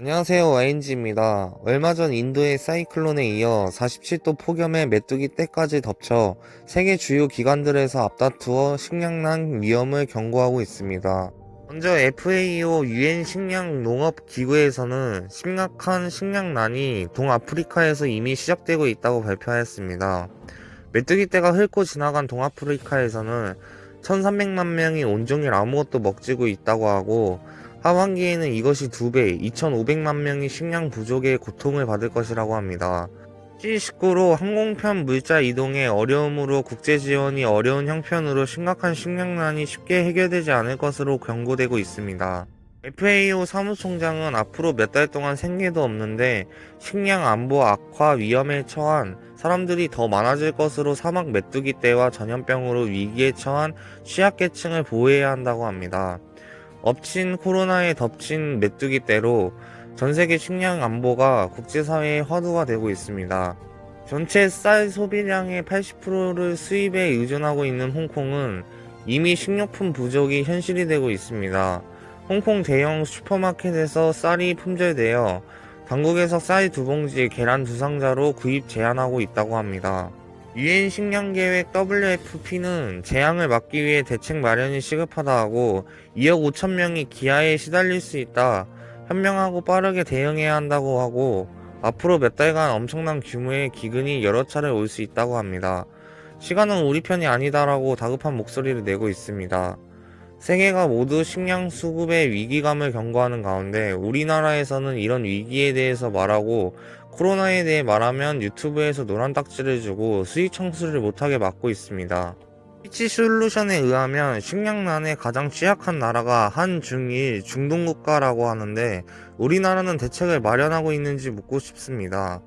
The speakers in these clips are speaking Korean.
안녕하세요 와인지입니다. 얼마 전 인도의 사이클론에 이어 47도 폭염에 메뚜기 떼까지 덮쳐 세계 주요 기관들에서 앞다투어 식량난 위험을 경고하고 있습니다. 먼저 FAO 유엔 식량 농업 기구에서는 심각한 식량난이 동아프리카에서 이미 시작되고 있다고 발표하였습니다. 메뚜기 떼가 훑고 지나간 동아프리카에서는 1300만 명이 온종일 아무것도 먹지고 있다고 하고 하반기에는 이것이 두 배, 2,500만 명이 식량 부족의 고통을 받을 것이라고 합니다. C19로 항공편 물자 이동의 어려움으로 국제 지원이 어려운 형편으로 심각한 식량난이 쉽게 해결되지 않을 것으로 경고되고 있습니다. FAO 사무총장은 앞으로 몇 달 동안 생계도 없는데 식량 안보 악화 위험에 처한 사람들이 더 많아질 것으로 사막 메뚜기 떼와 전염병으로 위기에 처한 취약계층을 보호해야 한다고 합니다. 엎친 코로나에 덮친 메뚜기 떼로 전 세계 식량 안보가 국제사회의 화두가 되고 있습니다. 전체 쌀 소비량의 80%를 수입에 의존하고 있는 홍콩은 이미 식료품 부족이 현실이 되고 있습니다. 홍콩 대형 슈퍼마켓에서 쌀이 품절되어 당국에서 쌀 두 봉지, 계란 두 상자로 구입 제한하고 있다고 합니다. 유엔 식량계획 WFP는 재앙을 막기 위해 대책 마련이 시급하다 하고 2억 5천 명이 기아에 시달릴 수 있다. 현명하고 빠르게 대응해야 한다고 하고 앞으로 몇 달간 엄청난 규모의 기근이 여러 차례 올 수 있다고 합니다. 시간은 우리 편이 아니다라고 다급한 목소리를 내고 있습니다. 세계가 모두 식량 수급의 위기감을 경고하는 가운데 우리나라에서는 이런 위기에 대해서 말하고 코로나에 대해 말하면 유튜브에서 노란 딱지를 주고 수익 청수를 못하게 막고 있습니다. 피치 솔루션에 의하면 식량난에 가장 취약한 나라가 한중일 중동국가라고 하는데 우리나라는 대책을 마련하고 있는지 묻고 싶습니다.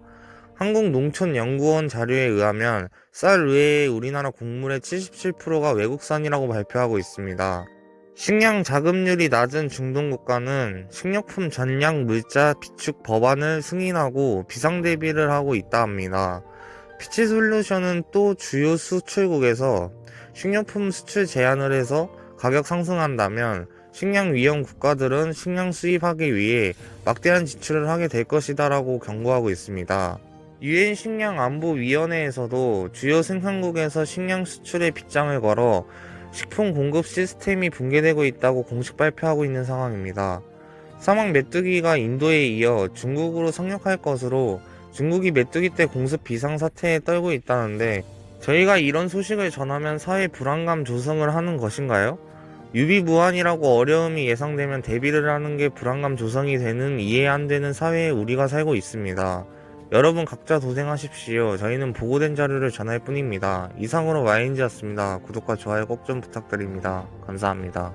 한국농촌연구원 자료에 의하면 쌀 외에 우리나라 곡물의 77%가 외국산이라고 발표하고 있습니다. 식량 자급률이 낮은 중동 국가는 식료품 전량 물자 비축 법안을 승인하고 비상 대비를 하고 있다 합니다. 피치 솔루션은 또 주요 수출국에서 식료품 수출 제한을 해서 가격 상승한다면 식량 위험 국가들은 식량 수입하기 위해 막대한 지출을 하게 될 것이다라고 경고하고 있습니다. 유엔 식량 안보 위원회에서도 주요 생산국에서 식량 수출에 빗장을 걸어 식품 공급 시스템이 붕괴되고 있다고 공식 발표하고 있는 상황입니다. 사막 메뚜기가 인도에 이어 중국으로 상륙할 것으로 중국이 메뚜기 떼 공습 비상 사태에 떨고 있다는데 저희가 이런 소식을 전하면 사회 불안감 조성을 하는 것인가요? 유비무환이라고 어려움이 예상되면 대비를 하는 게 불안감 조성이 되는 이해 안 되는 사회에 우리가 살고 있습니다. 여러분 각자 도생하십시오. 저희는 보고된 자료를 전할 뿐입니다. 이상으로 와인지였습니다. 구독과 좋아요 꼭 좀 부탁드립니다. 감사합니다.